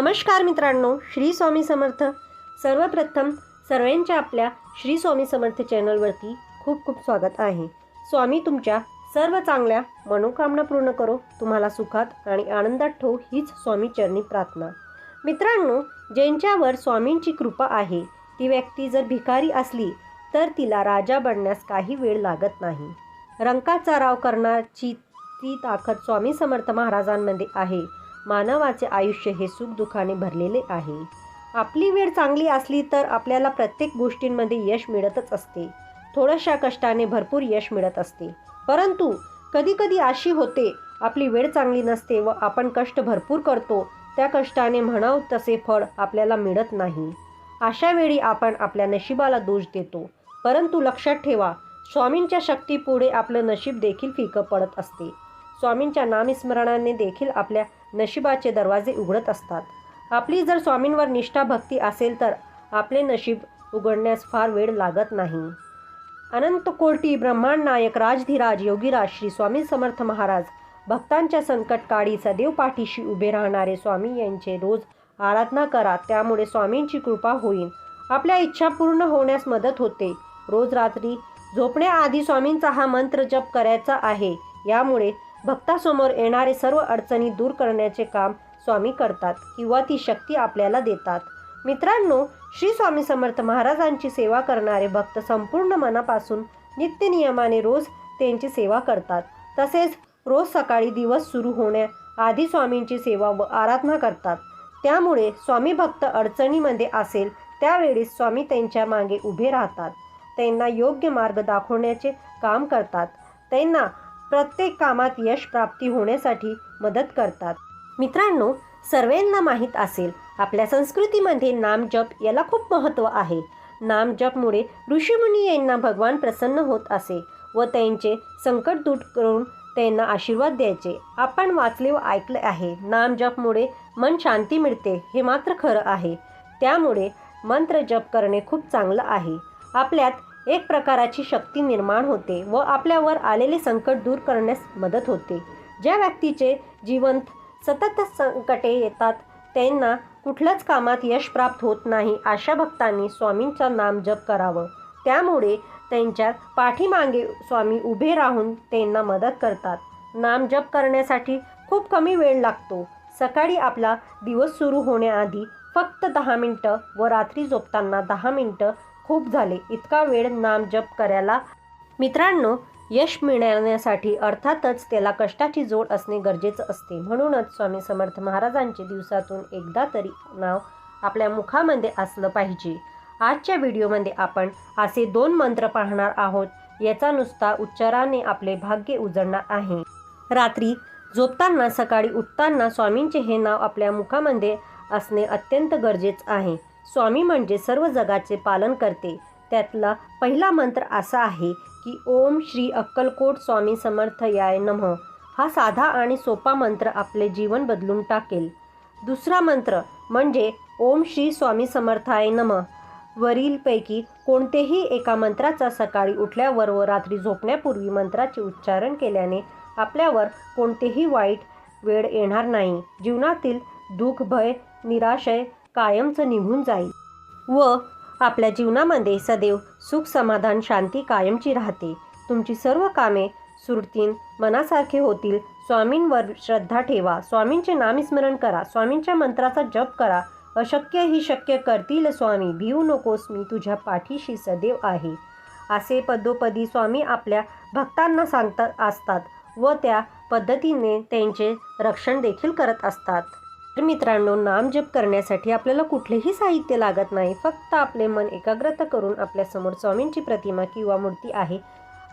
नमस्कार मित्रांनो श्री स्वामी समर्थ. सर्वप्रथम सर्वांच्या आपल्या श्री स्वामी समर्थ चॅनलवरती खूप खूप स्वागत आहे. स्वामी तुमच्या सर्व चांगल्या मनोकामना पूर्ण करो तुम्हाला सुखात आणि आनंदात ठेवू हीच स्वामी चरणी प्रार्थना. मित्रांनो ज्यांच्यावर स्वामींची कृपा आहे ती व्यक्ती जर भिकारी असली तर तिला राजा बनण्यास काही वेळ लागत नाही. रंकाचा राव करण्याची ती ताकद स्वामी समर्थ महाराजांमध्ये आहे. मानवाचे आयुष्य हे सुखदुःखाने भरलेले आहे. आपली वेळ चांगली असली तर आपल्याला प्रत्येक गोष्टींमध्ये यश मिळतच असते. थोड्याशा कष्टाने भरपूर यश मिळत असते. परंतु कधीकधी अशी होते आपली वेळ चांगली नसते व आपण कष्ट भरपूर करतो त्या कष्टाने म्हणाव तसे फळ आपल्याला मिळत नाही. अशा वेळी आपण आपल्या नशिबाला दोष देतो. परंतु लक्षात ठेवा स्वामींच्या शक्तीपुढे आपलं नशीब देखील फिकं पडत असते. स्वामींच्या नामस्मरणाने देखील आपल्या नशिबाचे दरवाजे उघडत असतात. आपली जर स्वामींवर निष्ठा भक्ती असेल तर आपले नशीब उघडण्यास फार वेळ लागत नाही. अनंत कोटी ब्रह्मांड नायक राजधिराज योगीराज श्री स्वामी समर्थ महाराज भक्तांच्या संकटकाळी सदैव पाठीशी उभे राहणारे स्वामी यांचे रोज आराधना करा. त्यामुळे स्वामींची कृपा होईल. आपल्या इच्छा पूर्ण होण्यास मदत होते. रोज रात्री झोपण्याआधी स्वामींचा हा मंत्र जप करायचा आहे. यामुळे भक्तासमोर येणारे सर्व अडचणी दूर करण्याचे काम स्वामी करतात किंवा ती शक्ती आपल्याला देतात. मित्रांनो श्री स्वामी समर्थ महाराजांची सेवा करणारे भक्त संपूर्ण मनापासून नित्यनियमाने रोज त्यांची सेवा करतात. तसेच रोज सकाळी दिवस सुरू होण्याआधी स्वामींची सेवा व आराधना करतात. त्यामुळे स्वामी भक्त अडचणीमध्ये असेल त्यावेळी स्वामी त्यांच्या मागे उभे राहतात. त्यांना योग्य मार्ग दाखवण्याचे काम करतात. त्यांना प्रत्येक कामात यश प्राप्ती होण्यासाठी मदत करतात. मित्रांनो सर्वांना माहीत असेल आपल्या संस्कृतीमध्ये नामजप याला खूप महत्त्व आहे. नामजपमुळे ऋषीमुनी यांना भगवान प्रसन्न होत असे व त्यांचे संकट दूर करून त्यांना आशीर्वाद द्यायचे. आपण वाचले व ऐकले आहे नामजपमुळे मन शांती मिळते हे मात्र खरं आहे. त्यामुळे मंत्र जप करणे खूप चांगलं आहे. आपल्यात एक प्रकाराची शक्ती निर्माण होते व आपल्यावर आलेले संकट दूर करण्यास मदत होते. ज्या व्यक्तीचे जीवन सतत संकटे येतात त्यांना कुठल्याच कामात यश प्राप्त होत नाही अशा भक्तांनी स्वामींचं नाम जप करावं. त्यामुळे त्यांच्या पाठीमागे स्वामी उभे राहून त्यांना मदत करतात. नाम जप करण्यासाठी खूप कमी वेळ लागतो. सकाळी आपला दिवस सुरू होण्याआधी फक्त दहा मिनटं व रात्री झोपताना दहा मिनटं खूप झाले. इतका वेळ नाम जप करायला मित्रांनो यश मिळवण्यासाठी अर्थातच त्याला कष्टाची जोड असणे गरजेचं असते. म्हणूनच स्वामी समर्थ महाराजांचे दिवसातून एकदा तरी नाव आपल्या मुखामध्ये असलं पाहिजे. आजच्या व्हिडिओमध्ये आपण असे दोन मंत्र पाहणार आहोत. याचा नुसता उच्चाराने आपले भाग्य उजळणार आहे. रात्री झोपताना सकाळी उठताना स्वामींचे हे नाव आपल्या मुखामध्ये असणे अत्यंत गरजेचं आहे. स्वामी म्हणजे सर्व जगाचे पालन करते. त्यातला पहिला मंत्र असा आहे की ओम श्री अक्कलकोट स्वामी समर्थ याय नमः. हा साधा आणि सोपा मंत्र आपले जीवन बदलून टाकेल. दुसरा मंत्र म्हणजे ओम श्री स्वामी समर्थाय नमः. वरीलपैकी कोणतेही एका मंत्राचा सकाळी उठल्यावर व रात्री झोपण्यापूर्वी मंत्राचे उच्चारण केल्याने आपल्यावर कोणतेही वाईट वेळ येणार नाही. जीवनातील दुःख भय निराशय कायमचं निघून जाईल. व आपल्या जीवनामध्ये सदैव सुख समाधान शांती कायमची राहते. तुमची सर्व कामे सुरतीन मनासारखे होतील. स्वामींवर श्रद्धा ठेवा. स्वामींचे नामस्मरण करा. स्वामींच्या मंत्राचा जप करा. अशक्य ही शक्य करतील स्वामी. भिवू नकोस मी तुझ्या पाठीशी सदैव आहे. असे पदोपदी स्वामी आपल्या भक्तांना सांगतात असतात व त्या पद्धतीने त्यांचे रक्षण देखील करत असतात. तर मित्रांनो नामजप करण्यासाठी आपल्याला कुठलेही साहित्य लागत नाही. फक्त आपले मन एकाग्रता करून आपल्यासमोर स्वामींची प्रतिमा किंवा मूर्ती आहे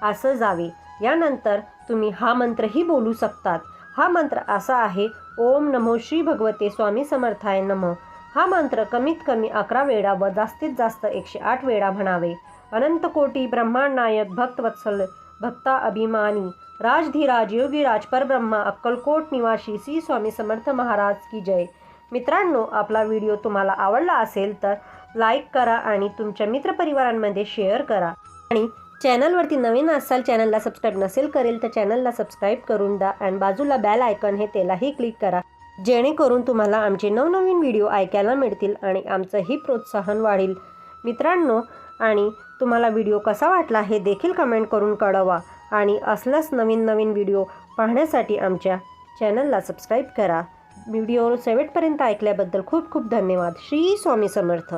असं जावे. यानंतर तुम्ही हा मंत्रही बोलू शकतात. हा मंत्र असा आहे ओम नमो श्री भगवते स्वामी समर्थाय नमः. हा मंत्र कमीत कमी अकरा वेळा व जास्तीत जास्त एकशे आठ वेळा म्हणावे. अनंत कोटी ब्रह्मांड नायक भक्तवत्सल भक्ता अभिमानी। राजधीराज योगीराज परब्रह्मा अक्कलकोट निवासी श्री स्वामी समर्थ महाराज की जय। मित्रांनो आपला व्हिडिओ तुम्हाला आवडला असेल तर लाईक करा आणि तुमच्या मित्रपरिवारांमध्ये शेअर करा. आणि चॅनलवरती नवीन असाल चॅनलला सबस्क्राईब नसेल करेल तर चॅनलला सबस्क्राईब करून द्या आणि बाजूला बॅल आयकॉन हे त्यालाही क्लिक करा. जेणेकरून तुम्हाला आमचे नवनवीन व्हिडिओ ऐकायला मिळतील आणि आमचंही प्रोत्साहन वाढेल. मित्रांनो आणि तुम्हाला व्हिडिओ कसा वाटला हे देखील कमेंट करून कळवा. आणि असलंच नवीन नवीन व्हिडिओ पाहण्यासाठी आमच्या चॅनलला सबस्क्राईब करा. व्हिडिओ शेवटपर्यंत ऐकल्याबद्दल खूप खूप धन्यवाद. श्री स्वामी समर्थ.